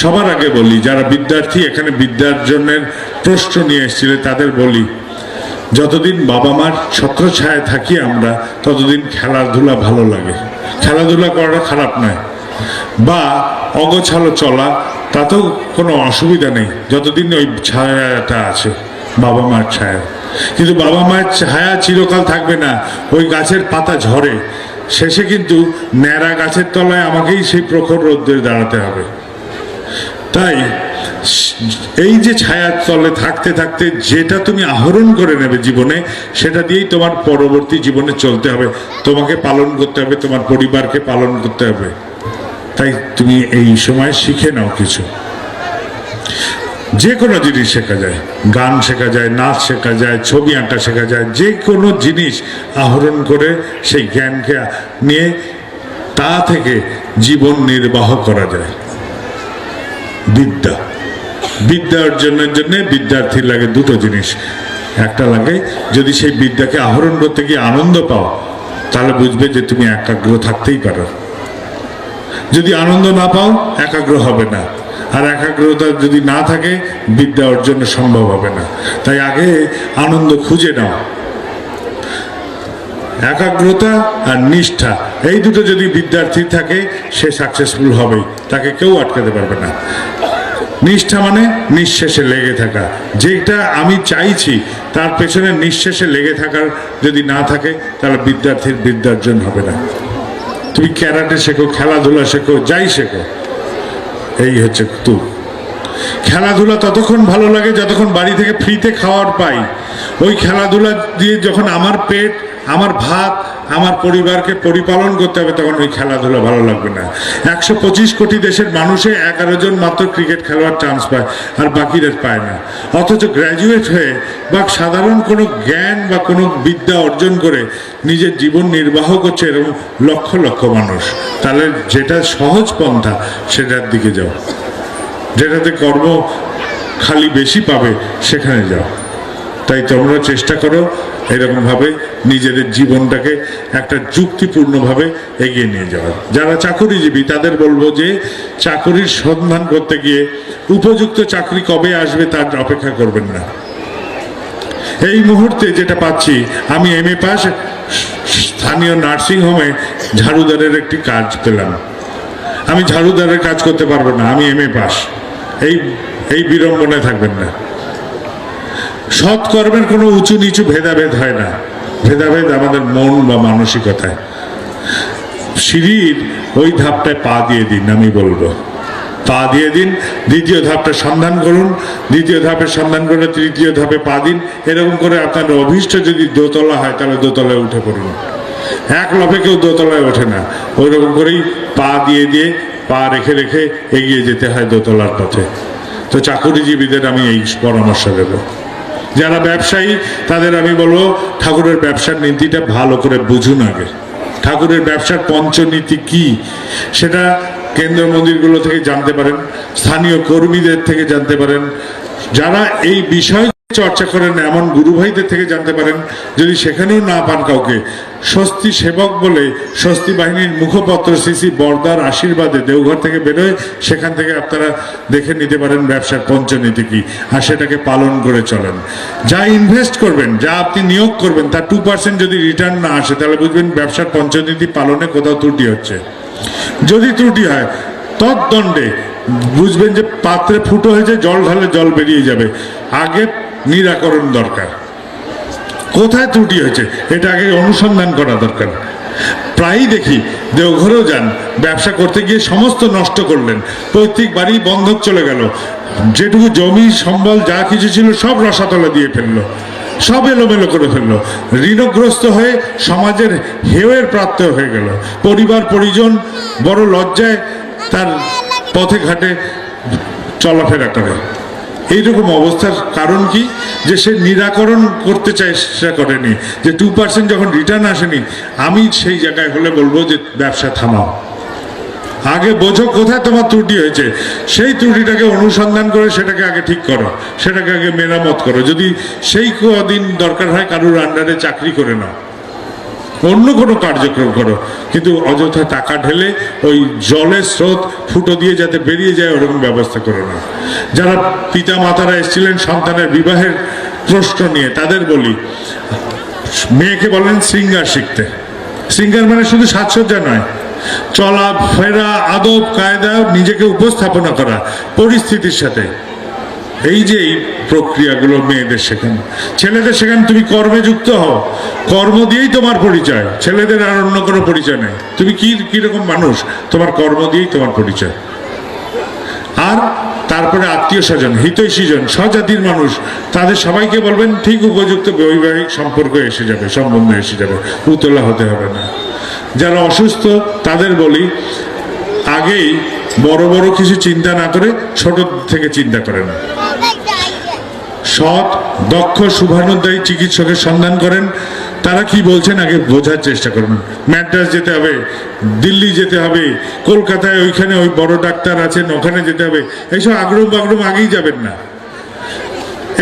সবার আগে বলি, যারা বিদ্যার্থী, এখানে বিদ্যার বিদ্যার্জনের প্রশ্ন নিয়ে এসেছিল, তাদের বলি, যতদিন বাবা মার ছত্রছায়ায় থাকি আমরা, ততদিন খেলাধুলা ভালো লাগে। খেলাধুলা করাটা খারাপ নয়। বা অগোছালো চলা, তাতেও কোনো অসুবিধা নেই, যতদিন ওই ছায়াটা আছে বাবা মার ছায়া। কিন্তু বাবা মায়ের ছায়া চিরকাল থাকবে না, ওই গাছের পাতা ঝরে। শেষে কিন্তু ন্যাড়া গাছের তলায় আমাকেই সেই প্রখর রোদ্রে দাঁড়াতে হবে। তাই এই যে ছায়ার তলে থাকতে থাকতে যেটা তুমি আহরণ করে নেবে জীবনে, সেটা দিয়েই তোমার পরবর্তী জীবনে চলতে হবে। তোমাকে পালন করতে হবে, তোমার পরিবারকে পালন করতে হবে। তাই তুমি এই সময় শিখে নাও কিছু। যে কোনো জিনিস শেখা যায়। গান শেখা যায়, নাচ শেখা যায়, ছবি আঁকা শেখা যায়, যে কোনো জিনিস আহরণ করে সেই জ্ঞানকে নিয়ে তা থেকে জীবন নির্বাহ করা যায়। বিদ্যা। বিদ্যা অর্জনের জন্য বিদ্যার্থীর লাগে দুটো জিনিস। একটা লাগে, যদি সেই বিদ্যাকে আহরণ করতে গিয়ে আনন্দ পাও, তাহলে বুঝবে যে তুমি একাগ্র থাকতেই পারো। যদি আনন্দ না পাও, একাগ্র হবে না। আর একাগ্রতা যদি না থাকে, বিদ্যা অর্জন সম্ভব হবে না। তাই আগে আনন্দ খুঁজে নাও। একাগ্রতা আর নিষ্ঠা, এই দুটো যদি বিদ্যার্থী থাকে, সে সাকসেসফুল হবেই। তাকে কেউ আটকাতে পারবে না। নিষ্ঠা মানে নিঃশেষে লেগে থাকা। যেটা আমি চাইছি, তার পেছনে নিঃশেষে লেগে থাকার যদি না থাকে, তাহলে বিদ্যার্থীর বিদ্যার্জন হবে না। তুমি ক্যারাটে শেখো, খেলাধুলা শেখো, যাই শেখো। এই হচ্ছে তু খেলাধুলা ততক্ষণ ভালো লাগে যতক্ষণ বাড়ি থেকে ফ্রিতে খাওয়ার পাই। ওই খেলাধুলা দিয়ে যখন আমার পেট আমার ভাত আমার পরিবারকে পরিপালন করতে হবে, তখন ওই খেলাধুলা ভালো লাগবে না। একশো পঁচিশ কোটি দেশের মানুষে এগারো জন মাত্র ক্রিকেট খেলোয়াড় চান্স পায়, আর বাকিদের পায় না। অথচ গ্র্যাজুয়েট হয়ে বা সাধারণ কোনো জ্ঞান বা কোনো বিদ্যা অর্জন করে নিজের জীবন নির্বাহ করছে এরকম লক্ষ লক্ষ মানুষ। তাহলে যেটা সহজ পন্থা, সেটার দিকে যাও। যেটাতে কর্ম খালি বেশি পাবে, সেখানে যাও। তাই তোমরা চেষ্টা করো, এরকমভাবে নিজেদের জীবনটাকে একটা যুক্তিপূর্ণভাবে এগিয়ে নিয়ে যাওয়ার যারা চাকরিজীবী, তাদের বলব যে চাকুরির সন্ধান করতে গিয়ে উপযুক্ত চাকরি কবে আসবে তার অপেক্ষা করবেন না। এই মুহূর্তে যেটা পাচ্ছি, আমি এম এ পাস, স্থানীয় নার্সিং হোমে ঝাড়ুদারের একটি কাজ পেলাম। আমি ঝাড়ুদারের কাজ করতে পারব না, আমি এম এ পাস। এই এই বিড়ম্বনায় থাকবেন না। সৎ কর্মের কোনো উঁচু নিচু ভেদাভেদ হয় না। ভেদাভেদ আমাদের মন বা মানসিকতায়। সিঁড়ির ওই ধাপটায় পা দিয়ে দিন, আমি বলব। পা দিয়ে দিন, দ্বিতীয় ধাপটা সন্ধান করুন, দ্বিতীয় ধাপের সন্ধান করে তৃতীয় ধাপে পা দিন। এরকম করে আপনার অভীষ্ট যদি দোতলা হয়, তাহলে দোতলায় উঠে পড়ুন। এক লফে কেউ দোতলায় ওঠে না। ওই রকম করেই পা দিয়ে দিয়ে পা রেখে রেখে এগিয়ে যেতে হয় দোতলার পথে। তো চাকুরিজীবীদের আমি এই পরামর্শ দেবো। যারা ব্যবসায়ী, তাদের আমি বলব, ঠাকুরের ব্যবসার নীতিটা ভালো করে বুঝুন আগে। ঠাকুরের ব্যবসার পঞ্চনীতি কি? সেটা কেন্দ্র মন্দিরগুলো থেকে জানতে পারেন, স্থানীয় কর্মীদের থেকে জানতে পারেন। যারা এই বিষয় চর্চা করেন, এমন গুরু ভাইদের থেকে জানতে পারেন যদি সেখানেও না পান কাউকে। স্বস্তি সেবক বলে স্বস্তি বাহিনীর মুখপত্র সিসি বর্দার আশীর্বাদে দেওঘর থেকে বেরোয় সেখান থেকে আপনারা দেখে নিতে পারেন ব্যবসার পঞ্চনীতি কি, আর সেটাকে পালন করে চলেন। যা ইনভেস্ট করবেন, যা আপনি নিয়োগ করবেন, তার টু পার্সেন্ট যদি রিটার্ন না আসে, তাহলে বুঝবেন ব্যবসার পঞ্চনীতি পালনে কোথাও ত্রুটি হচ্ছে। যদি ত্রুটি হয় তদ্দণ্ডে বুঝবেন যে পাত্রে ফুটো হয়েছে, জল ঢালে জল বেরিয়ে যাবে। আগে নিরাকরণ দরকার। কোথায় ত্রুটি হয়েছে, এটা আগে অনুসন্ধান করা দরকার। প্রায়ই দেখি, দেওঘরেও যান, ব্যবসা করতে গিয়ে সমস্ত নষ্ট করলেন, পৈতৃক বাড়ি বন্ধক চলে গেল, যেটুকু জমি, সম্বল, যা কিছু ছিল সব রসাতলা দিয়ে ফেলল, সব এলোমেলো করে ফেলল, ঋণগ্রস্ত হয়ে সমাজের হেয়ের প্রাপ্ত হয়ে গেল, পরিবার, পরিজন, বড় লজ্জায় তার পথে ঘাটে চলাফেরা করে। এইরকম অবস্থার কারণ কি? যে সে নিরাকরণ করতে চেষ্টা করেনি। যে টু পার্সেন্ট যখন রিটার্ন আসেনি, আমি সেই জায়গায় হলে বলব যে ব্যবসা থামাও। আগে বোঝো কোথায় তোমার ত্রুটি হয়েছে। সেই ত্রুটিটাকে অনুসন্ধান করে সেটাকে আগে ঠিক করো। সেটাকে আগে মেরামত করো। যদি সেই কদিন দরকার হয়, কারুর আন্ডারে চাকরি করে নাও। অন্য কোনো কার্যক্রম করো। কিন্তু অযথা টাকা ঢেলে ওই জলের স্রোত ফুটো দিয়ে যাতে বেরিয়ে যায়, ওরকম ব্যবস্থা করো না যারা পিতা মাতারা এসেছিলেন সন্তানের বিবাহের প্রশ্ন নিয়ে, তাদের বলি, মেয়েকে বলেন সিঙ্গার শিখতে। সিঙ্গার মানে শুধু সাজসজ্জা নয়, চলা, ফেরা, আদব, কায়দা, নিজেকে উপস্থাপনা করা, পরিস্থিতির সাথে। এই যে এই প্রক্রিয়াগুলো মেয়েদের শেখানো। ছেলেদের সেখানে তুমি কর্মে যুক্ত হও। কর্ম দিয়েই তোমার পরিচয়। ছেলেদের আর অন্য কোনো পরিচয় নেই। তুমি কি কীরকম মানুষ? তোমার কর্ম দিয়েই তোমার পরিচয়। আর তারপরে আত্মীয় স্বজন হিতৈষীজন স্বজাতির মানুষ, তাদের সবাইকে বলবেন, ঠিক উপযুক্ত বৈবাহিক সম্পর্ক এসে যাবে, সম্বন্ধ এসে যাবে। উতলা হতে হবে না। যারা অসুস্থ, তাদের বলি, আগেই বড় বড় কিছু চিন্তা না করে, ছোট থেকে চিন্তা করেন সৎ, দক্ষ শুভানুদ্দায়ী চিকিৎসকের সন্ধান করেন। তারা কি বলছেন আগে বোঝার চেষ্টা করবেন ম্যাড্রাস যেতে হবে, দিল্লি যেতে হবে, কলকাতায় ওইখানে ওই বড় ডাক্তার আছেন, ওখানে যেতে হবে। এইসব আগ্রহ বাগ্রম আগেই যাবেন না।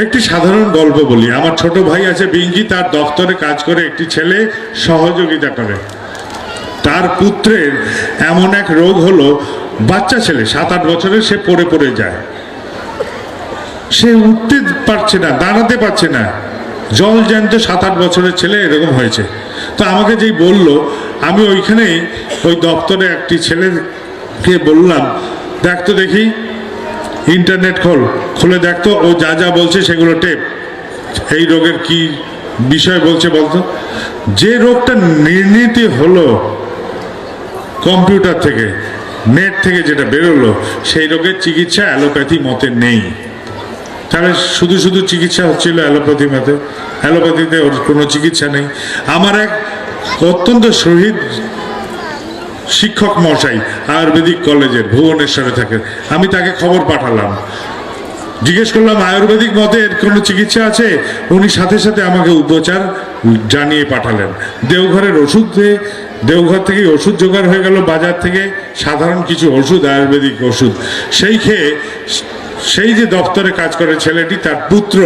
একটি সাধারণ গল্প বলি। আমার ছোট ভাই আছে বিঙ্কি তার দফতরে কাজ করে একটি ছেলে সহযোগিতা করে। তার পুত্রের এমন এক রোগ হলো, বাচ্চা ছেলে, সাত আট বছরের, সে পড়ে পড়ে যায়। সে উঠতে পারছে না, দাঁড়াতে পারছে না। জল জ্যান্ত সাত আট বছরের ছেলে এরকম হয়েছে। তো আমাকে যেই বলল, আমি ওইখানে ওই দপ্তরে একটি ছেলেকে বললাম দেখতো দেখি, ইন্টারনেট খোল, খুলে দেখতো ও যা যা বলছে সেগুলো টেপ। এই রোগের কি বিষয় বলছে বলতো? যে রোগটা নির্ণীত হলো কম্পিউটার থেকে, নেট থেকে যেটা বেরোলো, সেই রোগের চিকিৎসা অ্যালোপ্যাথি মতে নেই। তাহলে শুধু শুধু চিকিৎসা হচ্ছিল অ্যালোপ্যাথি মতে। অ্যালোপ্যাথিতে ওর কোনো চিকিৎসা নেই। আমার এক অত্যন্ত শহীদ শিক্ষক মশাই, আয়ুর্বেদিক কলেজের, ভুবনেশ্বরে থাকে আমি তাকে খবর পাঠালাম। জিজ্ঞেস করলাম, আয়ুর্বেদিক মতে এর কোনো চিকিৎসা আছে? উনি সাথে সাথে আমাকে উপচার জানিয়ে পাঠালেন। দেওঘরের ওষুধ দিয়ে, দেওঘর থেকে ওষুধ জোগাড় হয়ে গেল। বাজার থেকে সাধারণ কিছু ওষুধ, আয়ুর্বেদিক ওষুধ। সেই খেয়ে সেই যে দপ্তরে কাজ করে ছেলেটি, তার পুত্র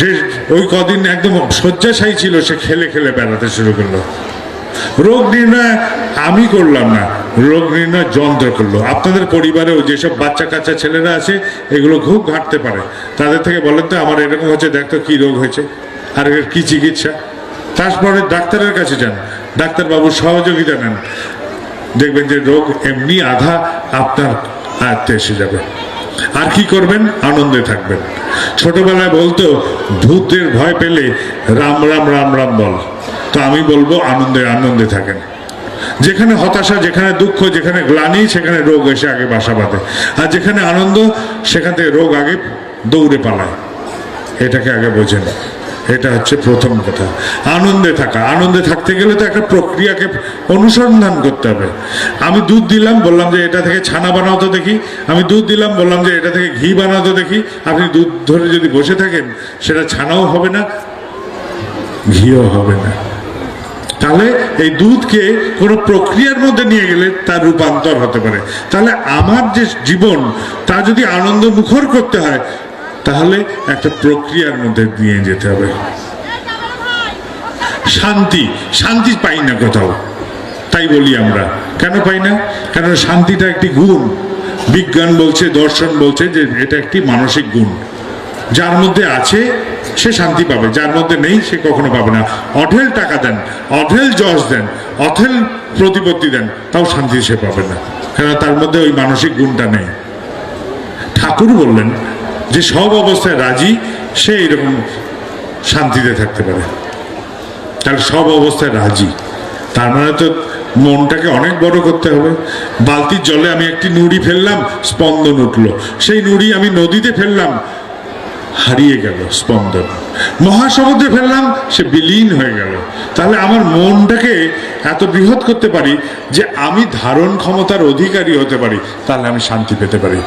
যে ওই কদিন একদম শয্যাশায়ী ছিল, সে খেলে খেলে বেড়াতে শুরু করল। রোগ নির্ণয় আমি করলাম না, রোগ নির্ণয় যন্ত্র করল। আপনাদের পরিবারেও যেসব বাচ্চা কাচ্চা ছেলেরা আছে, এগুলো খুব ঘাটতে পারে। তাদের থেকে বলেন তো, আমার এরকম হচ্ছে দেখতো কি রোগ হয়েছে, আর এর কী চিকিৎসা? তারপরে ডাক্তারের কাছে যান। ডাক্তারবাবুর সহযোগিতা নেন। দেখবেন যে রোগ এমনি আধা আপনার আয়ত্তে এসে যাবে। আর কি করবেন? আনন্দে থাকবেন। ছোটবেলায় বলতো, ভূতের ভয় পেলে রাম রাম রাম রাম বল। তো আমি বলব, আনন্দে আনন্দে থাকেন। যেখানে হতাশা, যেখানে দুঃখ, যেখানে গ্লানি, সেখানে রোগ এসে আগে বাসা বাঁধে। আর যেখানে আনন্দ, সেখান থেকে রোগ আগে দৌড়ে পালায়। এটাকে আগে বোঝেন। এটা হচ্ছে প্রথম কথা। আনন্দে থাকা। আনন্দে থাকতে গেলে তো একটা প্রক্রিয়াকে অনুসন্ধান করতে হবে। আমি দুধ দিলাম, বললাম যে এটা থেকে ছানা বানাতো দেখি। আমি দুধ দিলাম, বললাম যে এটা থেকে ঘি বানাতো দেখি। আপনি দুধ ধরে যদি বসে থাকেন, সেটা ছানাও হবে না, ঘিও হবে না। তাহলে এই দুধকে কোনো প্রক্রিয়ার মধ্যে নিয়ে গেলে তার রূপান্তর হতে পারে। তাহলে আমার যে জীবন, তা যদি আনন্দ মুখর করতে হয় তাহলে একটা প্রক্রিয়ার মধ্যে নিয়ে যেতে হবে। শান্তি শান্তি পাই না কোথাও। তাই বলি আমরা। কেন পাই না? কারণ শান্তিটা একটি গুণ। বিজ্ঞান বলছে, দর্শন বলছে যে এটা একটি মানসিক গুণ। যার মধ্যে আছে, সে শান্তি পাবে। যার মধ্যে নেই, সে কখনো পাবে না। অঢেল টাকা দেন, অঢেল যশ দেন, অঢেল প্রতিপত্তি দেন, তাও শান্তি সে পাবে না। কেন তার মধ্যে ওই মানসিক গুণটা নেই। ঠাকুর বললেন যে সব অবস্থায় রাজি, সে এরকম শান্তিতে থাকতে পারে। তাহলে সব অবস্থায় রাজি। তার মানে তো মনটাকে অনেক বড় করতে হবে। বালতির জলে আমি একটি নুড়ি ফেললাম, স্পন্দন উঠল। সেই নুড়ি আমি নদীতে ফেললাম, হারিয়ে গেল স্পন্দন। মহাসমুদ্রে ফেললাম, সে বিলীন হয়ে গেল। তাহলে আমার মনটাকে এত বৃহৎ করতে পারি যে আমি ধারণ ক্ষমতার অধিকারী হতে পারি, তাহলে আমি শান্তি পেতে পারি।